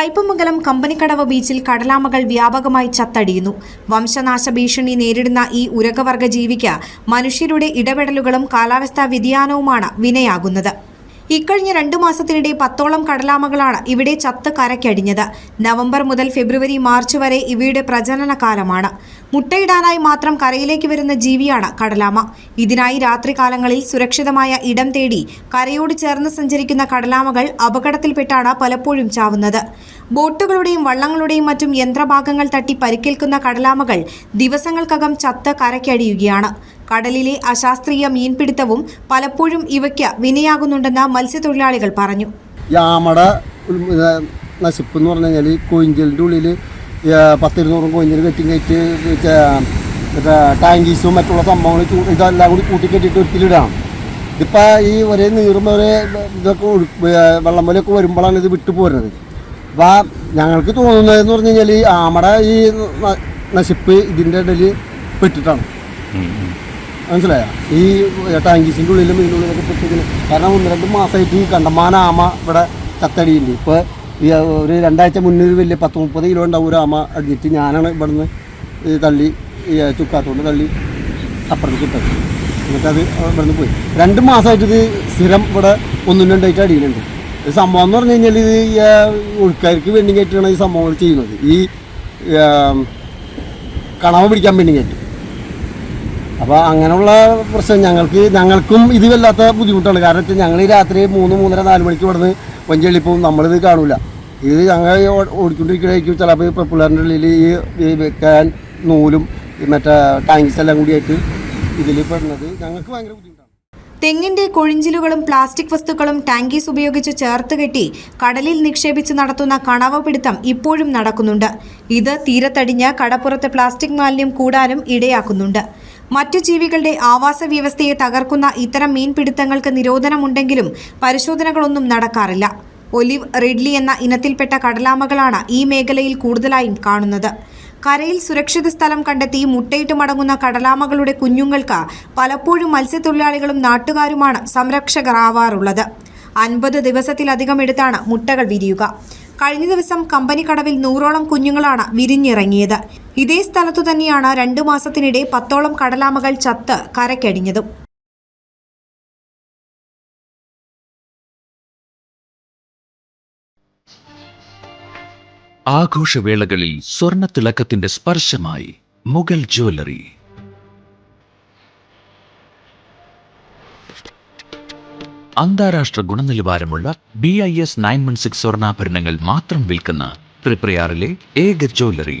കയ്പമംഗലം കമ്പനിക്കടവ് ബീച്ചിൽ കടലാമകൾ വ്യാപകമായി ചത്തടിയുന്നു. വംശനാശ ഭീഷണി നേരിടുന്ന ഈ ഉരകവർഗ ജീവിക്ക് മനുഷ്യരുടെ ഇടപെടലുകളും കാലാവസ്ഥാ വ്യതിയാനവുമാണ് വിനയാകുന്നത്. ഇക്കഴിഞ്ഞ രണ്ടു മാസത്തിനിടെ പത്തോളം കടലാമകളാണ് ഇവിടെ ചത്ത് കരയ്ക്കടിഞ്ഞത്. നവംബർ മുതൽ ഫെബ്രുവരി മാർച്ച് വരെ ഇവയുടെ പ്രജനന കാലമാണ് മുട്ടയിടാനായി മാത്രം കരയിലേക്ക് വരുന്ന ജീവിയാണ് കടലാമ. ഇതിനായി രാത്രികാലങ്ങളിൽ സുരക്ഷിതമായ ഇടം തേടി കരയോട് ചേർന്ന് സഞ്ചരിക്കുന്ന കടലാമകൾ അപകടത്തിൽപ്പെട്ടാണ് പലപ്പോഴും ചാവുന്നത്. ബോട്ടുകളുടെയും വള്ളങ്ങളുടെയും മറ്റും യന്ത്രഭാഗങ്ങൾ തട്ടി പരിക്കേൽക്കുന്ന കടലാമകൾ ദിവസങ്ങൾക്കകം ചത്ത് കരയ്ക്കടിയുകയാണ് കടലിലെ അശാസ്ത്രീയ മീൻപിടുത്തവും പലപ്പോഴും ഇവയ്ക്ക് വിനയാകുന്നുണ്ടെന്ന് മത്സ്യത്തൊഴിലാളികൾ പറഞ്ഞു. യാമട നശിപ്പ് എന്ന് പറഞ്ഞു കഴിഞ്ഞാൽ കൊയിഞ്ചലിന്റെ ഉള്ളിൽ പത്തിരുന്നൂറും കൊഞ്ഞിന് കെട്ടി കയറ്റി മറ്റേ ടാങ്കീസും മറ്റുള്ള സംഭവങ്ങൾ ഇതെല്ലാം കൂടി കൂട്ടിക്കെട്ടിയിട്ട് ഒരുത്തിലിടാം ഇതിപ്പോൾ ഈ ഒരേ നീറും ഒരേ ഇതൊക്കെ വെള്ളം പോലെയൊക്കെ വരുമ്പോഴാണ് ഇത് വിട്ടു പോരുന്നത്. അപ്പോൾ ഞങ്ങൾക്ക് തോന്നുന്നതെന്ന് പറഞ്ഞു കഴിഞ്ഞാൽ ഈ ആമടെ ഈ നശിപ്പ് ഇതിന്റെ ഇടയിൽ പെട്ടിട്ടാണ്. മനസ്സിലായോ? ഈ ടാങ്കീസിന്റെ ഉള്ളിലും ഇതിന്റെ ഉള്ളിലൊക്കെ പെട്ടിരിക്കുന്നു കാരണം ഒന്ന് രണ്ട് മാസമായിട്ട് ഈ കണ്ടമാന ആമ ഇവിടെ ചത്തടിയുണ്ട്. ഇപ്പോൾ ഈ ഒരു രണ്ടാഴ്ച മുന്നേ ഒരു വലിയ പത്ത് മുപ്പത് കിലോ ഉണ്ടാവും ഒരു അമ്മ അടിഞ്ഞിട്ട് ഞാനാണ് ഇവിടുന്ന് ഈ തള്ളി ചുക്കാത്തോണ്ട് തള്ളി അപ്പുറത്ത് കിട്ടത് എന്നിട്ടത് ഇവിടുന്ന് പോയി. രണ്ട് മാസമായിട്ട് ഇത് സ്ഥിരം ഇവിടെ ഒന്നും രണ്ടായിട്ട് അടിയിലുണ്ട്. ഇത് സംഭവം എന്ന് പറഞ്ഞു കഴിഞ്ഞാൽ ഇത് ഈ ഒഴുക്കാർക്ക് വേണ്ടി കയറ്റിയാണ് ഈ സംഭവങ്ങൾ ചെയ്യുന്നത്. ഈ കണവ പിടിക്കാൻ വേണ്ടി കയറ്റി അപ്പോൾ അങ്ങനെയുള്ള പ്രശ്നം ഞങ്ങൾക്ക് ഞങ്ങൾക്കും ഇത് വല്ലാത്ത ബുദ്ധിമുട്ടാണ്. കാരണം വെച്ചാൽ ഞങ്ങൾ ഈ രാത്രി മൂന്ന് മൂന്നര നാല് മണിക്ക് ഇവിടുന്ന് വഞ്ചള്ളി നമ്മളിത് കാണൂല. ഇത് ഞങ്ങൾ ഓടിക്കൊണ്ടിരിക്കണേക്കും ചിലപ്പോൾ ഇപ്പോൾ പിള്ളേരുടെ ഉള്ളിൽ ഈ ഈ വെക്കാൻ നൂലും ഈ മറ്റേ ടാങ്കീസ് എല്ലാം കൂടിയായിട്ട് ഇതിൽ പെടുന്നത് ഞങ്ങൾക്ക് ഭയങ്കര ബുദ്ധിമുട്ടാണ്. തെങ്ങിന്റെ കൊഴിഞ്ചിലുകളും പ്ലാസ്റ്റിക് വസ്തുക്കളും ടാങ്കീസ് ഉപയോഗിച്ച് ചേർത്ത് കെട്ടി കടലിൽ നിക്ഷേപിച്ച് നടത്തുന്ന കണവ പിടുത്തം ഇപ്പോഴും നടക്കുന്നുണ്ട്. ഇത് തീരത്തടിഞ്ഞ് കടപ്പുറത്തെ പ്ലാസ്റ്റിക് മാലിന്യം കൂടാനും ഇടയാക്കുന്നുണ്ട്. മറ്റു ജീവികളുടെ ആവാസ വ്യവസ്ഥയെ തകർക്കുന്ന ഇത്തരം മീൻപിടുത്തങ്ങൾക്ക് നിരോധനമുണ്ടെങ്കിലും പരിശോധനകളൊന്നും നടക്കാറില്ല. ഒലിവ് റിഡ്ലി എന്ന ഇനത്തിൽപ്പെട്ട കടലാമകളാണ് ഈ മേഖലയിൽ കൂടുതലായും കാണുന്നത്. കരയിൽ സുരക്ഷിത സ്ഥലം കണ്ടെത്തി മുട്ടയിട്ട് മടങ്ങുന്ന കടലാമകളുടെ കുഞ്ഞുങ്ങൾക്ക് പലപ്പോഴും മത്സ്യത്തൊഴിലാളികളും നാട്ടുകാരുമാണ് സംരക്ഷകർ ആവാറുള്ളത്. അൻപത് ദിവസത്തിലധികം എടുത്താണ് മുട്ടകൾ വിരിയുക. കഴിഞ്ഞ ദിവസം കമ്പനി കടവിൽ നൂറോളം കുഞ്ഞുങ്ങളാണ് വിരിഞ്ഞിറങ്ങിയത്. ഇതേ സ്ഥലത്തു തന്നെയാണ് രണ്ടു മാസത്തിനിടെ പത്തോളം കടലാമകൾ ചത്ത് കരക്കടിഞ്ഞതും. ആഘോഷവേളകളിൽ സ്വർണത്തിളക്കത്തിന്റെ സ്പർശമായി മുഗൾ ജ്വല്ലറി. അന്താരാഷ്ട്ര ഗുണനിലവാരമുള്ള B I S nine one six സ്വർണാഭരണങ്ങൾ മാത്രം വിൽക്കുന്ന ത്രിപ്രയാറിലെ ഏക ജ്വല്ലറി.